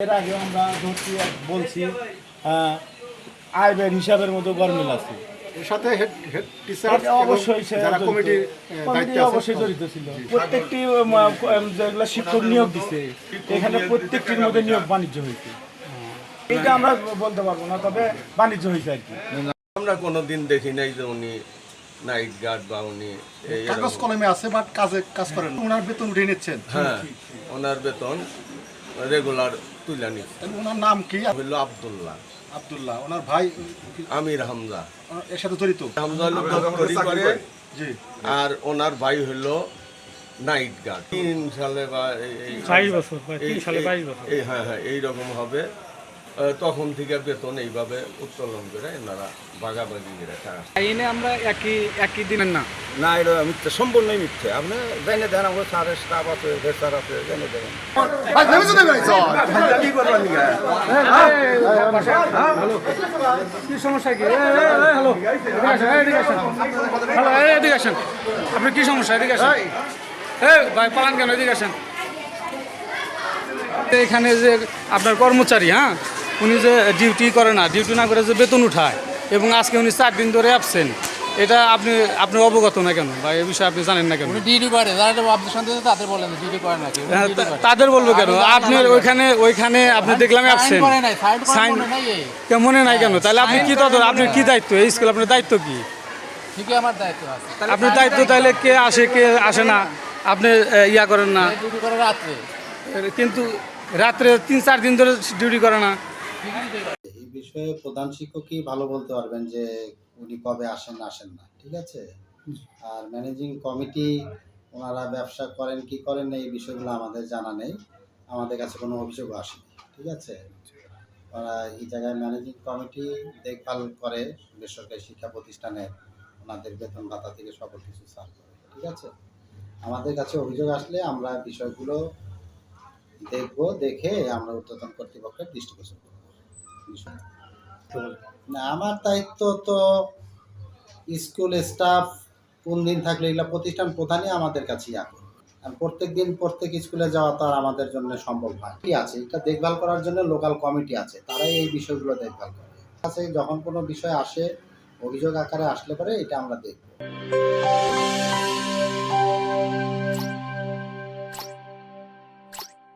এর আগে আমরা ধরছি বলছি আহ, আয় ব্যয়ের হিসাবের মতো গরমিল আছে। সাথে হেড হেড টিচার এটা অবশ্যই যারা কমিটির দায়িত্বে আছে। অবশ্যই জড়িত ছিল। প্রত্যেকটি উম, উম, যেগুলো শিক্ষক নিয়োগ দিছে এখানে প্রত্যেকটির মধ্যে নিয়োগ বাণিজ্য হয়েছে। এটা আমরা বলতে পারব না তবে বাণিজ্য হয়েছে আর কি। আমরা কোনো দিন দেখি নাই যে উনি নাইট গার্ড বা উনি এই কাগজ কলমে আছে বাট কাজে কাজ করেন। ওনার বেতন উঠিয়ে নিচ্ছেন। হ্যাঁ ওনার বেতন রেগুলার তুলে নি ওনার নাম কি? হলো আব্দুল্লাহ। আব্দুল্লাহ। ওনার ভাই আমির হামজা। এর সাথে জড়িত? হামজা হলো ডক্টরি করে। জি। আর ওনার ভাই হলো নাইট গার্ড। তিন সালে বা এই- বছর বা তিন এই- সালে এই- বাইশ বছর। এই হ্যাঁ হ্যাঁ এইরকম হবে। তখন থেকে বেতন এইভাবে উত্তোলন করে এনারা ভাগাভাগি করে আইনে আমরা একই একই দিনের না? না এটা মিথ্যে সম্পূর্ণই মিথ্যে। আপনি জেনে দেন আমার স্যারের স্টাফ আছে ভেস্টার আছে জেনে দেবেন। কি সমস্যা কি? হ্যালো। এদিকে আসেন হ্যালো এদিকে আসেন। আপনি কি সমস্যা? এদিকে আসেন। এই ভাই পালান কেন? এদিকে আসেন। এখানে যে আপনার কর্মচারী হ্যাঁ? উনি যে ডিউটি করে না ডিউটি না করে যে বেতন উঠায় এবং আজকে উনি চার দিন ধরে অ্যাবসেন্ট এটা আপনি আপনি অবগত না কেন? বা এই বিষয়ে আপনি জানেন না কেন? ডিউটি করে যারা তাদের বলেন ডিউটি করে নাকি? হ্যাঁ, তাদের বলব কেন? আপনি ওইখানে ওইখানে আপনি দেখলাম অ্যাবসেন্ট সাইন মনে নাই মনে কেন? তাহলে আপনি কি তদন্ত আপনার কি দায়িত্ব? এই স্কুল আপনার দায়িত্ব কি? ঠিকই আমার দায়িত্ব আছে। আপনার দায়িত্ব তাহলে কে? আসে কে আসে না? আপনি ইয়া করেন না। ডিউটি করে রাত্রে। কিন্তু রাত্রে তিন চার দিন ধরে ডিউটি করে না। এই বিষয়ে প্রধান শিক্ষকই ভালো বলতে পারবেন যে উনি কবে আসেন আসেন না, ঠিক আছে? আর ম্যানেজিং কমিটি, ওনারা ব্যবসা করেন, কি করেন এই বিষয়গুলো আমাদের জানা নেই। আমাদের কাছে কোনো অভিযোগ আসেনি, ঠিক আছে? ওরা এই জায়গায় ম্যানেজিং কমিটি দেখভাল করে বেসরকারি শিক্ষা প্রতিষ্ঠানে ওনাদের বেতন ভাতা থেকে সকল কিছু সার করে, ঠিক আছে? আমাদের কাছে অভিযোগ আসলে আমরা বিষয়গুলো দেখব, দেখে আমরা ঊর্ধ্বতন কর্তৃপক্ষের দৃষ্টিগোচর করব। না, আমার দায়িত্ব তো স্কুল স্টাফ, কোন দিন থাকলে এগুলো প্রতিষ্ঠান প্রধানই আমাদের কাছেই এখন প্রত্যেক দিন প্রত্যেক স্কুলে যাওয়া তো আর আমাদের জন্য সম্ভব হয় কি আছে, এটা দেখভাল করার জন্য লোকাল কমিটি আছে, তারাই এই বিষয়গুলো দেখভাল করে। আছে, যখন কোনো বিষয় আসে, অভিযোগ আকারে আসলে পরে এটা আমরা দেখব।